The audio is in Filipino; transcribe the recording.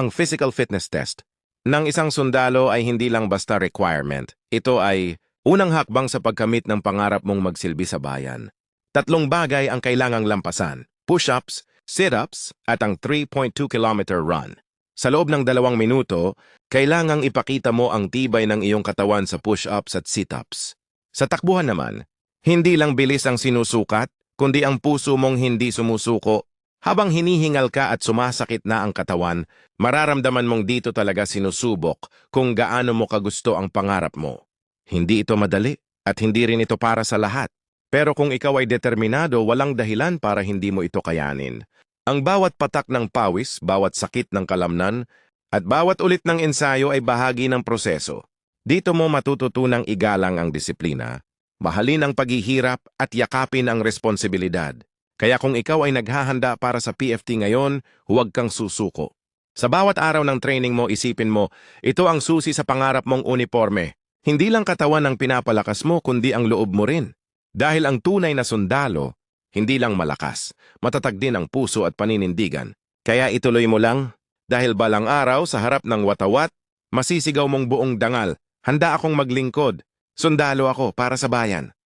ang physical fitness test. Ng isang sundalo ay hindi lang basta requirement. Ito ay unang hakbang sa pagkamit ng pangarap mong magsilbi sa bayan. Tatlong bagay ang kailangang lampasan. Push-ups, sit-ups, at ang 3.2 kilometer run. Sa loob ng dalawang minuto, kailangang ipakita mo ang tibay ng iyong katawan sa push-ups at sit-ups. Sa takbuhan naman, hindi lang bilis ang sinusukat, kundi ang puso mong hindi sumusuko. Habang hinihingal ka at sumasakit na ang katawan, mararamdaman mong dito talaga sinusubok kung gaano mo kagusto ang pangarap mo. Hindi ito madali at hindi rin ito para sa lahat. Pero kung ikaw ay determinado, walang dahilan para hindi mo ito kayanin. Ang bawat patak ng pawis, bawat sakit ng kalamnan, at bawat ulit ng ensayo ay bahagi ng proseso. Dito mo matututunang igalang ang disiplina, mahalin ang paghihirap at yakapin ang responsibilidad. Kaya kung ikaw ay naghahanda para sa PFT ngayon, huwag kang susuko. Sa bawat araw ng training mo, isipin mo, ito ang susi sa pangarap mong uniforme. Hindi lang katawan ang pinapalakas mo, kundi ang loob mo rin. Dahil ang tunay na sundalo, hindi lang malakas, matatag din ang puso at paninindigan. Kaya ituloy mo lang, dahil balang araw sa harap ng watawat, masisigaw mong buong dangal, handa akong maglingkod, sundalo ako para sa bayan.